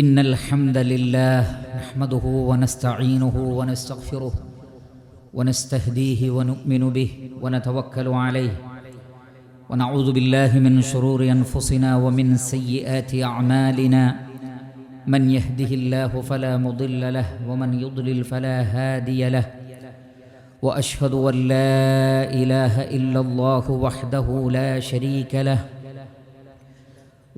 إن الحمد لله نحمده ونستعينه ونستغفره ونستهديه ونؤمن به ونتوكل عليه ونعوذ بالله من شرور أنفسنا ومن سيئات أعمالنا من يهده الله فلا مضل له ومن يضلل فلا هادي له وأشهد أن لا إله إلا الله وحده لا شريك له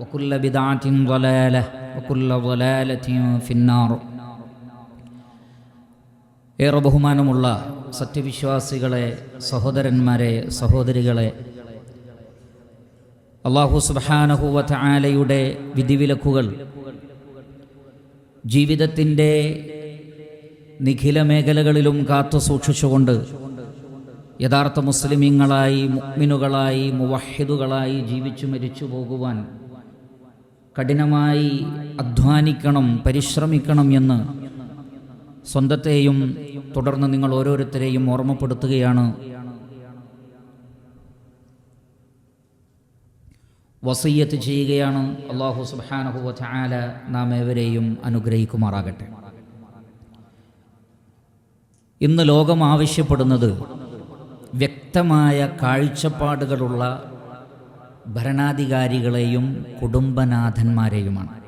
وكل بدعه ضلاله وكل ضلاله في النار ഏറെ ബഹുമാനമുള്ള സത്യവിശ്വാസികളെ സഹോദരന്മാരെ സഹോദരികളെ അള്ളാഹു സുബാനഹുവ ആലയുടെ വിധിവിലക്കുകൾ ജീവിതത്തിൻ്റെ നിഖില മേഖലകളിലും കാത്തു സൂക്ഷിച്ചുകൊണ്ട് യഥാർത്ഥ മുസ്ലിമീങ്ങളായി മുഗ്മിനുകളായി മുവഹിദുകളായി ജീവിച്ചു മരിച്ചു പോകുവാൻ കഠിനമായി അധ്വാനിക്കണം പരിശ്രമിക്കണം എന്ന് സ്വന്തത്തെയും തുടർന്ന് നിങ്ങൾ ഓരോരുത്തരെയും ഓർമ്മപ്പെടുത്തുകയാണ്. വസയ്യത്ത് ചെയ്യുകയാണ്. അള്ളാഹു സുബാനഹുവ ചാല നാം ഏവരെയും അനുഗ്രഹിക്കുമാറാകട്ടെ. ഇന്ന് ലോകം ആവശ്യപ്പെടുന്നത് വ്യക്തമായ കാഴ്ചപ്പാടുകളുള്ള ഭരണാധികാരികളെയും കുടുംബനാഥന്മാരെയുമാണ്.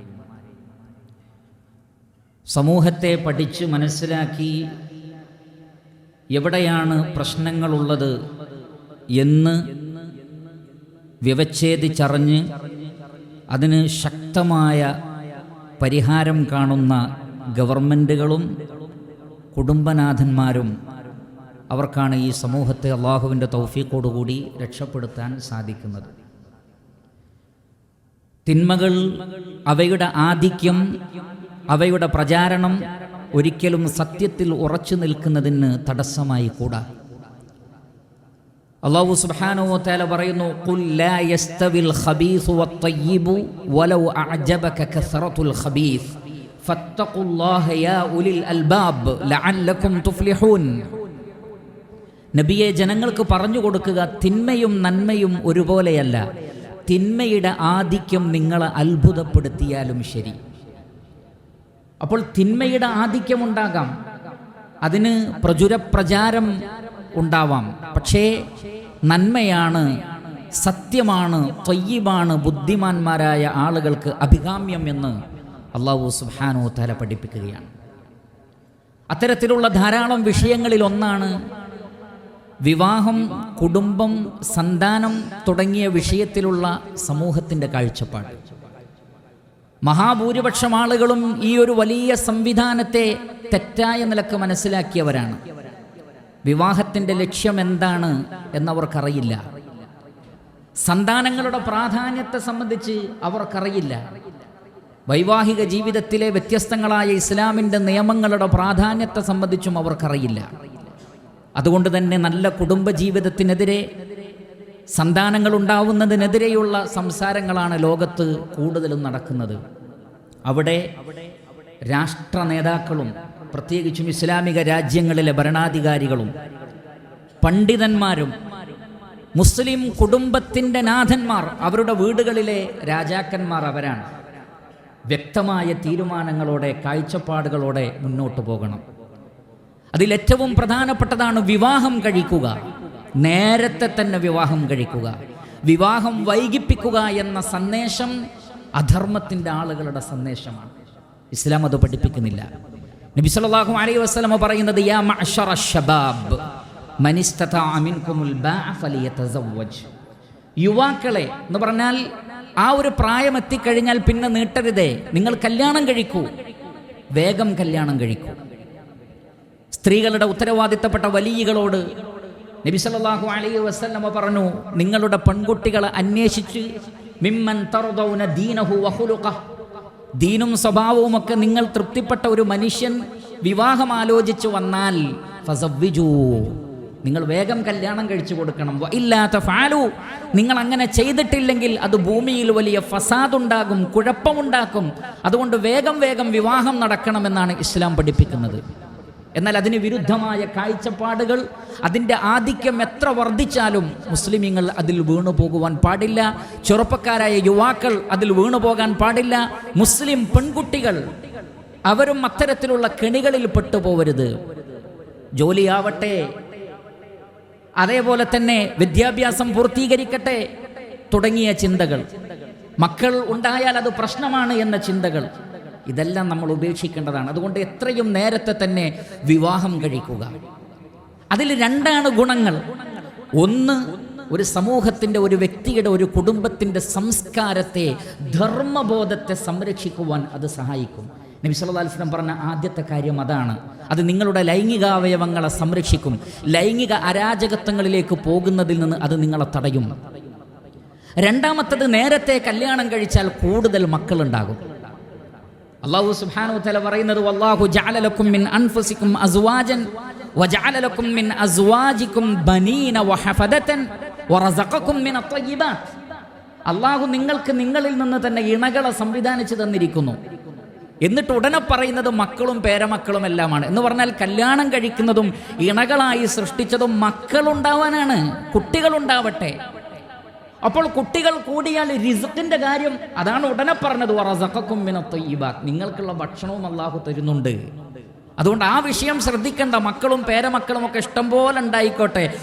സമൂഹത്തെ പഠിച്ച് മനസ്സിലാക്കി എവിടെയാണ് പ്രശ്നങ്ങളുള്ളത് എന്ന് വ്യവച്ഛേദിച്ചറിഞ്ഞ് അതിന് ശക്തമായ പരിഹാരം കാണുന്ന ഗവൺമെന്റുകളും കുടുംബനാഥന്മാരും അവർക്കാണ് ഈ സമൂഹത്തെ അള്ളാഹുവിന്റെ തൗഫീക്കോടുകൂടി രക്ഷപ്പെടുത്താൻ സാധിക്കുന്നത്. തിന്മകൾ അവയുടെ ആധിക്യം അവയുടെ പ്രചാരണം ഒരിക്കലും സത്യത്തിൽ ഉറച്ചു നിൽക്കുന്നതിന് തടസ്സമായി കൂടാ. അള്ളാഹു സുബ്ഹാനഹു തേല പറയുന്നു നബിയെ ജനങ്ങൾക്ക് പറഞ്ഞു കൊടുക്കുക തിന്മയും നന്മയും ഒരുപോലെയല്ല തിന്മയുടെ ആധിക്യം നിങ്ങളെ അത്ഭുതപ്പെടുത്തിയാലും ശരി. അപ്പോൾ തിന്മയുടെ ആധിക്യമുണ്ടാകാം അതിന് പ്രചുരപ്രചാരം ഉണ്ടാവാം. പക്ഷേ നന്മയാണ് സത്യമാണ് തൊയ്യമാണ് ബുദ്ധിമാന്മാരായ ആളുകൾക്ക് അഭികാമ്യം എന്ന് അള്ളാഹു സുഹാനോ തല പഠിപ്പിക്കുകയാണ്. അത്തരത്തിലുള്ള ധാരാളം വിഷയങ്ങളിൽ ഒന്നാണ് വിവാഹം കുടുംബം സന്താനം തുടങ്ങിയ വിഷയത്തിലുള്ള സമൂഹത്തിന്റെ കാഴ്ചപ്പാട്. മഹാഭൂരിപക്ഷം ആളുകളും ഈ ഒരു വലിയ സംവിധാനത്തെ തെറ്റായ നിലയ്ക്ക് മനസ്സിലാക്കിയവരാണ്. വിവാഹത്തിന്റെ ലക്ഷ്യം എന്താണ് എന്നവർക്കറിയില്ല. സന്താനങ്ങളുടെ പ്രാധാന്യത്തെ സംബന്ധിച്ച് അവർക്കറിയില്ല. വൈവാഹിക ജീവിതത്തിലെ വ്യത്യസ്തങ്ങളായ ഇസ്ലാമിന്റെ നിയമങ്ങളുടെ പ്രാധാന്യത്തെ സംബന്ധിച്ചും അവർക്കറിയില്ല. അതുകൊണ്ട് തന്നെ നല്ല കുടുംബജീവിതത്തിനെതിരെ സന്താനങ്ങൾ ഉണ്ടാവുന്നതിനെതിരെയുള്ള സംസാരങ്ങളാണ് ലോകത്ത് കൂടുതലും നടക്കുന്നത്. അവിടെ രാഷ്ട്ര നേതാക്കളും പ്രത്യേകിച്ചും ഇസ്ലാമിക രാജ്യങ്ങളിലെ ഭരണാധികാരികളും പണ്ഡിതന്മാരും മുസ്ലിം കുടുംബത്തിന്റെ നാഥന്മാർ അവരുടെ വീടുകളിലെ രാജാക്കന്മാർ അവരാണ്. വ്യക്തമായ തീരുമാനങ്ങളോടെ കാഴ്ചപ്പാടുകളോടെ മുന്നോട്ട് പോകണം. അതിലേറ്റവും പ്രധാനപ്പെട്ടതാണ് വിവാഹം കഴിക്കുക. നേരത്തെ തന്നെ വിവാഹം കഴിക്കുക. വിവാഹം വൈകിപ്പിക്കുക എന്ന സന്ദേശം അധർമ്മത്തിന്റെ ആളുകളുടെ സന്ദേശമാണ്. ഇസ്ലാം അത് പഠിപ്പിക്കുന്നില്ല. നബി സല്ലല്ലാഹു അലൈഹി വസല്ലമ പറയുന്നത് യാ ബാഅ യുവാക്കളെ എന്ന് പറഞ്ഞാൽ ആ ഒരു പ്രായം എത്തിക്കഴിഞ്ഞാൽ പിന്നെ നീട്ടരുതേ. നിങ്ങൾ കല്യാണം കഴിക്കൂ. വേഗം കല്യാണം കഴിക്കൂ. സ്ത്രീകളുടെ ഉത്തരവാദിത്തപ്പെട്ട വലിയകളോട് നബി സല്ലല്ലാഹു അലൈഹി പറഞ്ഞു നിങ്ങളുടെ പെൺകുട്ടികളെ അന്വേഷിച്ച് മിമ്മൻ തർദൗന ദീനഹു വഖുലുഖഹ് ദീനും സ്വഭാവവും ഒക്കെ നിങ്ങൾ തൃപ്തിപ്പെട്ട ഒരു മനുഷ്യൻ വിവാഹം ആലോചിച്ചു വന്നാൽ നിങ്ങൾ വേഗം കല്യാണം കഴിച്ചു കൊടുക്കണം. ഇല്ലാത്ത ഫാലു നിങ്ങൾ അങ്ങനെ ചെയ്തിട്ടില്ലെങ്കിൽ അത് ഭൂമിയിൽ വലിയ ഫസാദുണ്ടാകും കുഴപ്പമുണ്ടാക്കും. അതുകൊണ്ട് വേഗം വേഗം വിവാഹം നടക്കണമെന്നാണ് ഇസ്ലാം പഠിപ്പിക്കുന്നത്. എന്നാൽ അതിന് വിരുദ്ധമായ കാഴ്ചപ്പാടുകൾ അതിന്റെ ആധിക്യം എത്ര വർദ്ധിച്ചാലും മുസ്ലിമീങ്ങൾ അതിൽ വീണു പോകുവാൻ പാടില്ല. ചെറുപ്പക്കാരായ യുവാക്കൾ അതിൽ വീണു പോകാൻ പാടില്ല. മുസ്ലിം പെൺകുട്ടികൾ അവരും അത്തരത്തിലുള്ള കെണികളിൽ പെട്ടുപോകരുത് ജോലിയാവട്ടെ അതേപോലെ തന്നെ വിദ്യാഭ്യാസം പൂർത്തീകരിക്കട്ടെ തുടങ്ങിയ ചിന്തകൾ. മക്കൾ ഉണ്ടായാൽ അത് പ്രശ്നമാണ് എന്ന ചിന്തകൾ. ഇതെല്ലാം നമ്മൾ ഉപേക്ഷിക്കേണ്ടതാണ്. അതുകൊണ്ട് എത്രയും നേരത്തെ തന്നെ വിവാഹം കഴിക്കുക. അതിൽ രണ്ടാണ് ഗുണങ്ങൾ. ഒന്ന് ഒരു സമൂഹത്തിന്റെ ഒരു വ്യക്തിയുടെ ഒരു കുടുംബത്തിന്റെ സംസ്കാരത്തെ ധർമ്മബോധത്തെ സംരക്ഷിക്കുവാൻ അത് സഹായിക്കും. നബി സല്ലല്ലാഹു അലൈഹി വസല്ലം പറഞ്ഞ ആദ്യത്തെ കാര്യം അതാണ്. അത് നിങ്ങളുടെ ലൈംഗികാവയവങ്ങളെ സംരക്ഷിക്കും. ലൈംഗിക അരാജകത്വങ്ങളിലേക്ക് പോകുന്നതിൽ നിന്ന് അത് നിങ്ങളെ തടയും. രണ്ടാമത്തത് നേരത്തെ കല്യാണം കഴിച്ചാൽ കൂടുതൽ മക്കളുണ്ടാകും. അള്ളാഹു സുബ്ഹാനഹു തല പറയുന്നത് വല്ലാഹു ജഅല ലക്കും മിൻ അൻഫുസിക്കും അസ്വാജൻ വജഅല ലക്കും മിൻ അസ്വാജിക്കും ബനീന വഹഫദതൻ വറസഖക്കും മിൻ അത്വയ്യിബാത്ത് അള്ളാഹു നിങ്ങൾക്ക് നിങ്ങളിൽ നിന്ന് തന്നെ ഇണകളെ സംവിധാനിച്ചു തന്നിരിക്കുന്നു. എന്നിട്ട് ഉടനെ പറയുന്നത് മക്കളും പേരമക്കളും എല്ലാമാണ്. എന്ന് പറഞ്ഞാൽ കല്യാണം കഴിക്കുന്നതും ഇണകളായി സൃഷ്ടിച്ചതും മക്കളുണ്ടാവാനാണ്. കുട്ടികളുണ്ടാവട്ടെ. അപ്പോൾ കുട്ടികൾ കൂടിയാൽ റിസക്കിന്റെ കാര്യം അതാണ് ഉടനെ പറഞ്ഞത്. നിങ്ങൾക്കുള്ള ഭക്ഷണവും അള്ളാഹു തരുന്നുണ്ട്. അതുകൊണ്ട് ആ വിഷയം ശ്രദ്ധിക്കേണ്ട. മക്കളും പേരമക്കളും ഒക്കെ ഇഷ്ടം പോലെ ഉണ്ടായിക്കോട്ടെ.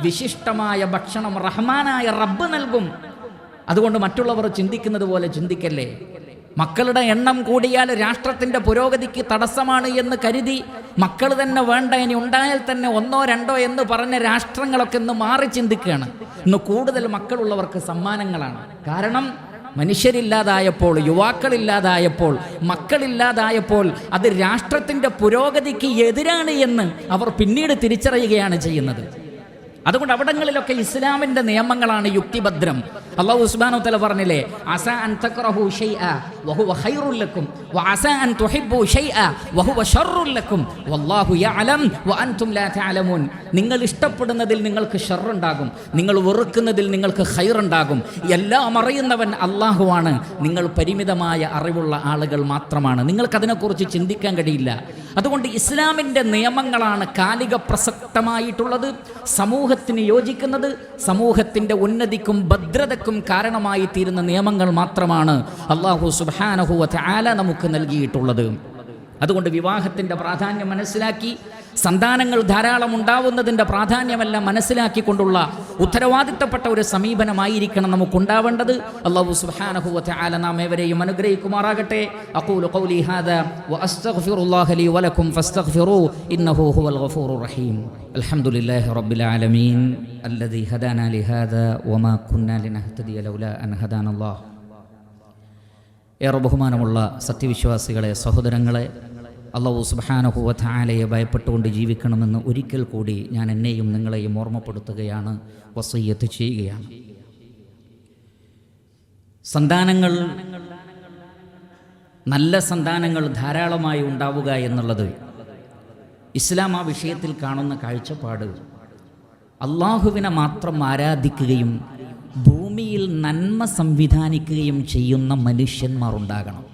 വിശിഷ്ടമായ ഭക്ഷണം റഹ്മാനായ റബ്ബ് നൽകും. അതുകൊണ്ട് മറ്റുള്ളവർ ചിന്തിക്കുന്നത് പോലെ ചിന്തിക്കല്ലേ? മക്കളുടെ എണ്ണം കൂടിയാൽ രാഷ്ട്രത്തിന്റെ പുരോഗതിക്ക് തടസ്സമാണ് എന്ന് കരുതി മക്കൾ തന്നെ വേണ്ട ഇനി ഉണ്ടായാൽ തന്നെ ഒന്നോ രണ്ടോ എന്ന് പറഞ്ഞ രാഷ്ട്രങ്ങളൊക്കെ ഇന്ന് മാറി ചിന്തിക്കുകയാണ്. ഇന്ന് കൂടുതൽ മക്കളുള്ളവർക്ക് സമ്മാനങ്ങളാണ്. കാരണം മനുഷ്യരില്ലാതായപ്പോൾ യുവാക്കളില്ലാതായപ്പോൾ മക്കളില്ലാതായപ്പോൾ അത് രാഷ്ട്രത്തിന്റെ പുരോഗതിക്ക് എതിരാണ് എന്ന് അവർ പിന്നീട് തിരിച്ചറിയുകയാണ് ചെയ്യുന്നത്. അതുകൊണ്ട് അവിടങ്ങളിലൊക്കെ ഇസ്ലാമിന്റെ നിയമങ്ങളാണ് യുക്തിഭദ്രം. അള്ളാഹു ഉസ്മാനു തല പറഞ്ഞില്ലേ അസ അൻ തക്റഹു ഷൈഅ വഹുവ തുഹിബ്ബു വഹുവ വല്ലാഹു യഅലം വഅൻതും ലാ തഅലമൂൻ. നിങ്ങൾ ഇഷ്ടപ്പെടുന്നതിൽ നിങ്ങൾക്ക് ഷർറുണ്ടാകും. നിങ്ങൾ വെറുക്കുന്നതിൽ നിങ്ങൾക്ക് ഖൈറുണ്ടാകും. എല്ലാം അറിയുന്നവൻ അള്ളാഹുവാണ് നിങ്ങൾ പരിമിതമായ അറിവുള്ള ആളുകൾ മാത്രമാണ്. നിങ്ങൾക്കതിനെക്കുറിച്ച് ചിന്തിക്കാൻ കഴിയില്ല. അതുകൊണ്ട് ഇസ്ലാമിന്റെ നിയമങ്ങളാണ് കാലിക പ്രസക്തമായിട്ടുള്ളത്. സമൂഹത്തിന് യോജിക്കുന്നത് സമൂഹത്തിന്റെ ഉന്നതിക്കും ഭദ്രതയ്ക്കും കാരണമായി തീരുന്ന നിയമങ്ങൾ മാത്രമാണ്. അള്ളാഹു സുബാനഹുവ ചാല നമുക്ക് നൽകിയിട്ടുള്ളത്. അതുകൊണ്ട് വിവാഹത്തിന്റെ പ്രാധാന്യം മനസ്സിലാക്കി സന്താനങ്ങൾ ധാരാളം ഉണ്ടാവുന്നതിന്റെ പ്രാധാന്യമെല്ലാം മനസ്സിലാക്കിക്കൊണ്ടുള്ള ഉത്തരവാദിത്തപ്പെട്ട ഒരു സമീപനമായിരിക്കണം നമുക്കുണ്ടാവേണ്ടത്. അള്ളാഹു സുബ്ഹാനഹു തആല നാം ഏവരെയും അനുഗ്രഹിക്കുമാറാകട്ടെ. അഖൂലു ഖൗലി ഹാദാ വലക്കും ഫസ്തഗ്ഫിറൂ ഇന്നഹു ഹുവൽ റഹീം. അൽഹംദുലില്ലാഹി റബ്ബിൽ ആലമീൻ. അല്ലദീ ലിഹാദാ വമാ കുന്നാ ലിനഹ്തദിയ ലൗലാ അൻ ഹദാനല്ലാഹ്. ഏറെ ബഹുമാനമുള്ള സത്യവിശ്വാസികളെ സഹോദരങ്ങളെ അള്ളാഹു സുബാനഹുവധാലയെ ഭയപ്പെട്ടുകൊണ്ട് ജീവിക്കണമെന്ന് ഒരിക്കൽ കൂടി ഞാൻ എന്നെയും നിങ്ങളെയും ഓർമ്മപ്പെടുത്തുകയാണ് വസയ്യത്ത് ചെയ്യുകയാണ്. സന്താനങ്ങൾ നല്ല സന്താനങ്ങൾ ധാരാളമായി ഉണ്ടാവുക എന്നുള്ളത് ഇസ്ലാം ആ വിഷയത്തിൽ കാണുന്ന കാഴ്ചപ്പാട്. അള്ളാഹുവിനെ മാത്രം ആരാധിക്കുകയും നന്മ സംവിധാനിക്കുകയും ചെയ്യുന്ന മനുഷ്യന്മാർ ഉണ്ടാകണം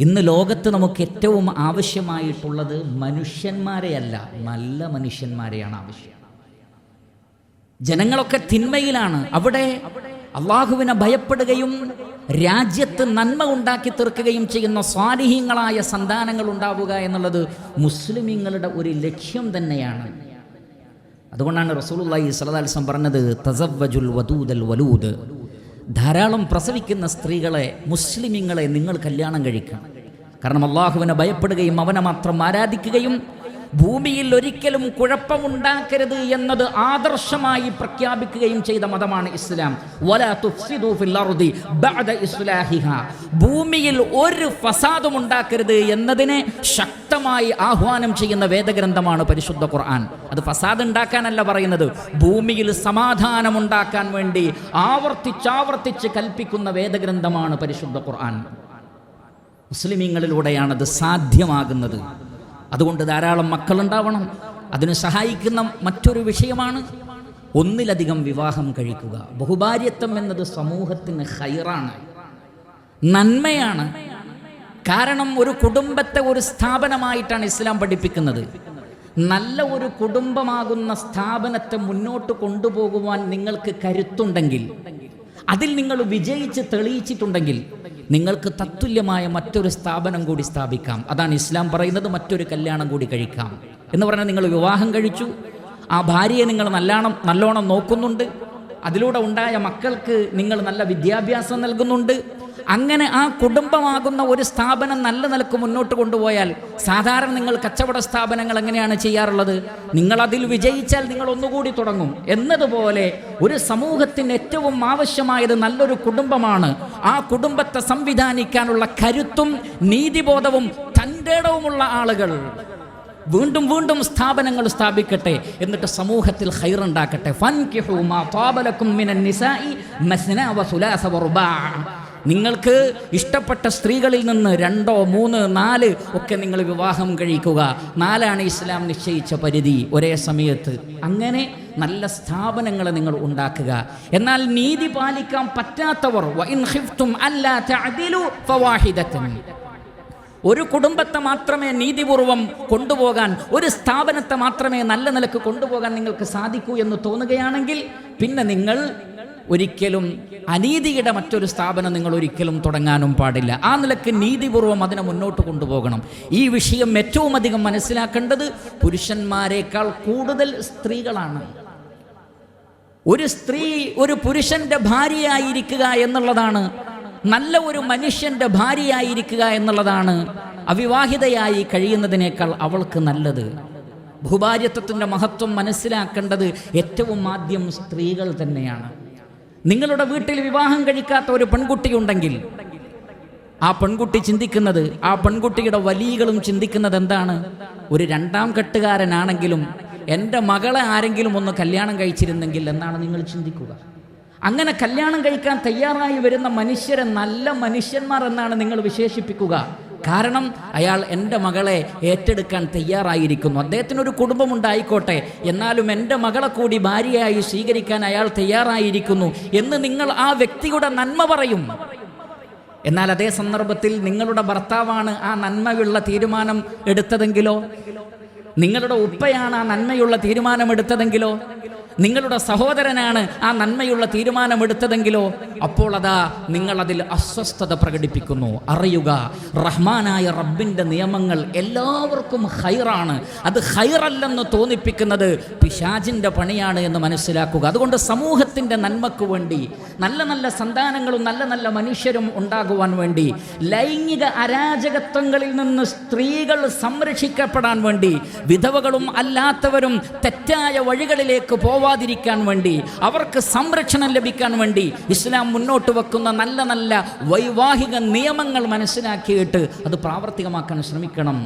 ഇന്ന് ലോകത്ത് നമുക്ക് ഏറ്റവും ആവശ്യമായിട്ടുള്ളത് മനുഷ്യന്മാരെയല്ല നല്ല മനുഷ്യന്മാരെയാണ് ആവശ്യം. ജനങ്ങളൊക്കെ തിന്മയിലാണ്. അവിടെ അള്ളാഹുവിനെ ഭയപ്പെടുകയും രാജ്യത്ത് നന്മ ഉണ്ടാക്കി തീർക്കുകയും ചെയ്യുന്ന സ്വാലിഹീങ്ങളായ സന്താനങ്ങൾ ഉണ്ടാവുക എന്നുള്ളത് മുസ്ലിമീങ്ങളുടെ ഒരു ലക്ഷ്യം തന്നെയാണ്. അതുകൊണ്ടാണ് റസൂലുള്ളാഹി സ്വല്ലല്ലാഹി അലൈഹി വസല്ലം പറഞ്ഞത് തസവ്വജുൽ വദൂദൽ വലൂദ്. ധാരാളം പ്രസവിക്കുന്ന സ്ത്രീകളെ മുസ്ലിമിങ്ങളെ നിങ്ങൾ കല്യാണം കഴിക്കണം. കാരണം അള്ളാഹുവിനെ ഭയപ്പെടുകയും അവനെ മാത്രം ആരാധിക്കുകയും ഭൂമിയിൽ ഒരിക്കലും കുഴപ്പമുണ്ടാക്കരുത് എന്നത് ആദർശമായി പ്രഖ്യാപിക്കുകയും ചെയ്ത മതമാണ് ഇസ്ലാം. ഭൂമിയിൽ ഒരു ഫസാദും ഉണ്ടാക്കരുത് എന്നതിനെ ശക്തമായി ആഹ്വാനം ചെയ്യുന്ന വേദഗ്രന്ഥമാണ് പരിശുദ്ധ ഖുർആൻ. അത് ഫസാദ് ഉണ്ടാക്കാനല്ല പറയുന്നത്. ഭൂമിയിൽ സമാധാനം ഉണ്ടാക്കാൻ വേണ്ടി ആവർത്തിച്ചാവർത്തിച്ച് കൽപ്പിക്കുന്ന വേദഗ്രന്ഥമാണ് പരിശുദ്ധ ഖുർആൻ. മുസ്ലിമീങ്ങളിലൂടെയാണത് സാധ്യമാകുന്നത്. അതുകൊണ്ട് ധാരാളം മക്കളുണ്ടാവണം. അതിന് സഹായിക്കുന്ന മറ്റൊരു വിഷയമാണ് ഒന്നിലധികം വിവാഹം കഴിക്കുക. ബഹുഭാര്യത്വം എന്നത് സമൂഹത്തിന് ഹൈറാണ് നന്മയാണ്. കാരണം ഒരു കുടുംബത്തെ ഒരു സ്ഥാപനമായിട്ടാണ് ഇസ്ലാം പഠിപ്പിക്കുന്നത്. നല്ല ഒരു കുടുംബമാകുന്ന സ്ഥാപനത്തെ മുന്നോട്ട് കൊണ്ടുപോകുവാൻ നിങ്ങൾക്ക് കരുത്തുണ്ടെങ്കിൽ അതിൽ നിങ്ങൾ വിജയിച്ച് തെളിയിച്ചിട്ടുണ്ടെങ്കിൽ നിങ്ങൾക്ക് തത്തുല്യമായ മറ്റൊരു സ്ഥാപനം കൂടി സ്ഥാപിക്കാം. അതാണ് ഇസ്ലാം പറയുന്നത് മറ്റൊരു കല്യാണം കൂടി കഴിക്കാം. എന്ന് പറഞ്ഞാൽ നിങ്ങൾ വിവാഹം കഴിച്ചു. ആ ഭാര്യയെ നിങ്ങൾ നല്ലോണം നല്ലോണം നോക്കുന്നുണ്ട്. അതിലൂടെ ഉണ്ടായ മക്കൾക്ക് നിങ്ങൾ നല്ല വിദ്യാഭ്യാസം നൽകുന്നുണ്ട്. അങ്ങനെ ആ കുടുംബമാകുന്ന ഒരു സ്ഥാപനം നല്ല നിലയ്ക്ക് മുന്നോട്ട് കൊണ്ടുപോയാൽ സാധാരണ നിങ്ങൾ കച്ചവട സ്ഥാപനങ്ങൾ എങ്ങനെയാണ് ചെയ്യാറുള്ളത്? നിങ്ങൾ അതിൽ വിജയിച്ചാൽ നിങ്ങൾ ഒന്നുകൂടി തുടങ്ങും. എന്നതുപോലെ ഒരു സമൂഹത്തിന് ഏറ്റവും ആവശ്യമായത് നല്ലൊരു കുടുംബമാണ്. ആ കുടുംബത്തെ സംവിധാനിക്കാനുള്ള കരുത്തും നീതിബോധവും തന്റെടവുമുള്ള ആളുകൾ വീണ്ടും വീണ്ടും സ്ഥാപനങ്ങൾ സ്ഥാപിക്കട്ടെ എന്നിട്ട് സമൂഹത്തിൽ ഹൈറുണ്ടാക്കട്ടെ നിങ്ങൾക്ക് ഇഷ്ടപ്പെട്ട സ്ത്രീകളിൽ നിന്ന് രണ്ടോ മൂന്ന് നാല് ഒക്കെ നിങ്ങൾ വിവാഹം കഴിക്കുക. നാലാണ് ഇസ്ലാം നിശ്ചയിച്ച പരിധി ഒരേ സമയത്ത്. അങ്ങനെ നല്ല സ്ഥാപനങ്ങൾ നിങ്ങൾ ഉണ്ടാക്കുക. എന്നാൽ നീതി പാലിക്കാൻ പറ്റാത്തവർ ഒരു കുടുംബത്തെ മാത്രമേ നീതിപൂർവം കൊണ്ടുപോകാൻ ഒരു സ്ഥാപനത്തെ മാത്രമേ നല്ല നിലയ്ക്ക് കൊണ്ടുപോകാൻ നിങ്ങൾക്ക് സാധിക്കൂ എന്ന് തോന്നുകയാണെങ്കിൽ പിന്നെ നിങ്ങൾ ഒരിക്കലും അനീതിയുടെ മറ്റൊരു സ്ഥാപനം നിങ്ങൾ ഒരിക്കലും തുടങ്ങാനും പാടില്ല. ആ നിലയ്ക്ക് നീതിപൂർവം അതിനെ മുന്നോട്ട് കൊണ്ടുപോകണം. ഈ വിഷയം ഏറ്റവും അധികം മനസ്സിലാക്കേണ്ടത് പുരുഷന്മാരെക്കാൾ കൂടുതൽ സ്ത്രീകളാണ്. ഒരു സ്ത്രീ ഒരു പുരുഷന്റെ ഭാര്യയായിരിക്കുക എന്നുള്ളതാണ്. നല്ല ഒരു മനുഷ്യന്റെ ഭാര്യയായിരിക്കുക എന്നുള്ളതാണ്. അവിവാഹിതയായി കഴിയുന്നതിനേക്കാൾ അവൾക്ക് നല്ലത്. ഭൂഭാര്യത്വത്തിന്റെ മഹത്വം മനസ്സിലാക്കേണ്ടത് ഏറ്റവും ആദ്യം സ്ത്രീകൾ തന്നെയാണ്. നിങ്ങളുടെ വീട്ടിൽ വിവാഹം കഴിക്കാത്ത ഒരു പെൺകുട്ടി ഉണ്ടെങ്കിൽ ആ പെൺകുട്ടി ചിന്തിക്കുന്നത് ആ പെൺകുട്ടിയുടെ വലികളും ചിന്തിക്കുന്നത് എന്താണ്? ഒരു രണ്ടാം കെട്ടുകാരനാണെങ്കിലും എന്റെ മകളെ ആരെങ്കിലും ഒന്ന് കല്യാണം കഴിച്ചിരുന്നെങ്കിൽ എന്നാണ് നിങ്ങൾ ചിന്തിക്കുക. അങ്ങനെ കല്യാണം കഴിക്കാൻ തയ്യാറായി വരുന്ന മനുഷ്യരെ നല്ല മനുഷ്യന്മാർ എന്നാണ് നിങ്ങൾ വിശേഷിപ്പിക്കുക. കാരണം അയാൾ എന്റെ മകളെ ഏറ്റെടുക്കാൻ തയ്യാറായിരിക്കുന്നു. അദ്ദേഹത്തിനൊരു കുടുംബമുണ്ടായിക്കോട്ടെ. എന്നാലും എന്റെ മകളെ കൂടി ഭാര്യയായി സ്വീകരിക്കാൻ അയാൾ തയ്യാറായിരിക്കുന്നു എന്ന് നിങ്ങൾ ആ വ്യക്തിയുടെ നന്മ പറയും. എന്നാൽ അതേ സന്ദർഭത്തിൽ നിങ്ങളുടെ ഭർത്താവാണ് ആ നന്മയുള്ള തീരുമാനം എടുത്തതെങ്കിലോ? നിങ്ങളുടെ ഉപ്പയാണ് ആ നന്മയുള്ള തീരുമാനമെടുത്തതെങ്കിലോ നിങ്ങളുടെ സഹോദരനാണ് ആ നന്മയുള്ള തീരുമാനമെടുത്തതെങ്കിലോ അപ്പോൾ അതാ നിങ്ങൾ അതിൽ അസ്വസ്ഥത പ്രകടിപ്പിക്കുന്നു. അറിയുക റഹ്മാനായ റബ്ബിന്റെ നിയമങ്ങൾ എല്ലാവർക്കും ഹൈറാണ് അത് ഹൈറല്ലെന്ന് തോന്നിപ്പിക്കുന്നത് പിശാജിന്റെ പണിയാണ് എന്ന് മനസ്സിലാക്കുക. അതുകൊണ്ട് സമൂഹത്തിന്റെ നന്മക്ക് വേണ്ടി നല്ല നല്ല സന്താനങ്ങളും നല്ല നല്ല മനുഷ്യരും ഉണ്ടാകുവാൻ വേണ്ടി ലൈംഗിക അരാജകത്വങ്ങളിൽ നിന്ന് സ്ത്രീകൾ സംരക്ഷിക്കപ്പെടാൻ വേണ്ടി വിധവകളും അല്ലാത്തവരും തെറ്റായ വഴികളിലേക്ക് പോവാതിരിക്കാൻ വേണ്ടി അവർക്ക് സംരക്ഷണം ലഭിക്കാൻ വേണ്ടി ഇസ്ലാം മുന്നോട്ട് വെക്കുന്ന നല്ല നല്ല വൈവാഹിക നിയമങ്ങൾ മനസ്സിലാക്കിയിട്ട് അത് പ്രാവർത്തികമാക്കാൻ ശ്രമിക്കണം.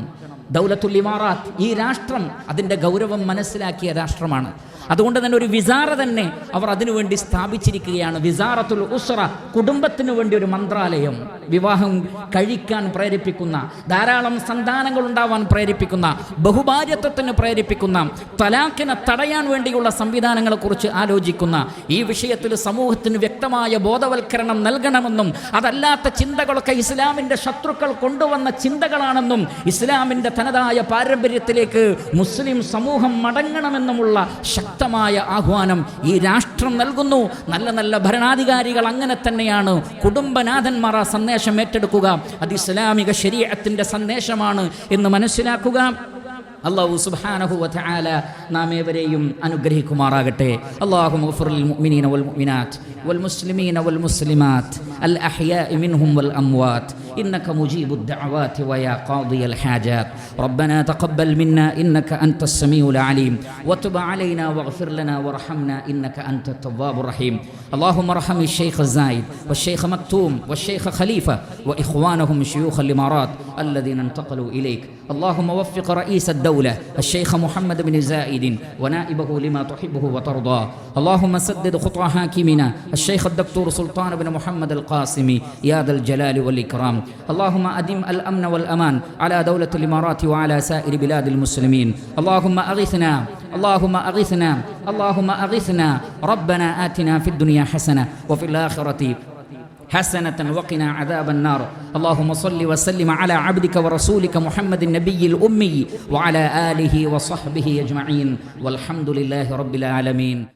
ദൗലത്തുൽ ഇമാറാത്ത് ഈ രാഷ്ട്രം അതിന്റെ ഗൗരവം മനസ്സിലാക്കിയ രാഷ്ട്രമാണ്. അതുകൊണ്ട് തന്നെ ഒരു വിസാറ തന്നെ അവർ അതിനുവേണ്ടി സ്ഥാപിച്ചിരിക്കുകയാണ്. വിസാറത്തുൽ ഉസ്ര കുടുംബത്തിന് വേണ്ടി ഒരു മന്ത്രാലയം. വിവാഹം കഴിക്കാൻ പ്രേരിപ്പിക്കുന്ന ധാരാളം സന്താനങ്ങൾ ഉണ്ടാവാൻ പ്രേരിപ്പിക്കുന്ന ബഹുഭാര്യത്വത്തിന് പ്രേരിപ്പിക്കുന്ന തലാഖിനെ തടയാൻ വേണ്ടിയുള്ള സംവിധാനങ്ങളെക്കുറിച്ച് ആലോചിക്കുന്ന ഈ വിഷയത്തിൽ സമൂഹത്തിന് വ്യക്തമായ ബോധവൽക്കരണം നൽകണമെന്നും അതല്ലാത്ത ചിന്തകളൊക്കെ ഇസ്ലാമിന്റെ ശത്രുക്കൾ കൊണ്ടുവന്ന ചിന്തകളാണെന്നും ഇസ്ലാമിന്റെ തനതായ പാരമ്പര്യത്തിലേക്ക് മുസ്ലിം സമൂഹം മടങ്ങണമെന്നുമുള്ള ശക്തമായ ആഹ്വാനം ഈ രാഷ്ട്രം നൽകുന്നു. നല്ല നല്ല ഭരണാധികാരികൾ അങ്ങനെ തന്നെയാണ്. കുടുംബനാഥന്മാർ ആ സന്ദേശം ഏറ്റെടുക്കുക. അത് ഇസ്ലാമിക ശരീരത്തിന്റെ സന്ദേശമാണ് എന്ന് മനസ്സിലാക്കുക. അള്ളാഹു സുബ്ഹാനഹു വതആല നാം ഏവരെയും അനുഗ്രഹിക്കുമാറാകട്ടെ അല്ലാഹു മഗ്ഫിറിൽ മുഅ്മിനീന വൽ മുഅ്മിനാത്ത് വൽ മുസ്ലിമീന വൽ മുസ്ലിമാത്ത് അൽ അഹ്യാഇ മിൻഹും വൽ അംവാത്ത് إنك مجيب الدعوات ويا قاضي الحاجات ربنا تقبل منا إنك أنت السميع العليم وتب علينا واغفر لنا وارحمنا إنك أنت التواب الرحيم اللهم ارحم الشيخ الزايد والشيخ مكتوم والشيخ خليفة وإخوانهم شيوخ الإمارات الذين انتقلوا إليك. اللهم وفق رئيس الدولة الشيخ محمد بن زايد ونائبه لما تحبه وترضى. اللهم سدد خطى حاكمنا الشيخ الدكتور سلطان بن محمد القاسمي يا ذا الجلال والإكرام. اللهم أدم الأمن والأمان على دولة الإمارات وعلى سائر بلاد المسلمين. اللهم أغثنا اللهم أغثنا اللهم أغثنا. ربنا آتنا في الدنيا حسنة وفي الآخرة حسنة وقنا عذاب النار. اللهم صل وسلم على عبدك ورسولك محمد النبي الأمي وعلى آله وصحبه أجمعين. والحمد لله رب العالمين.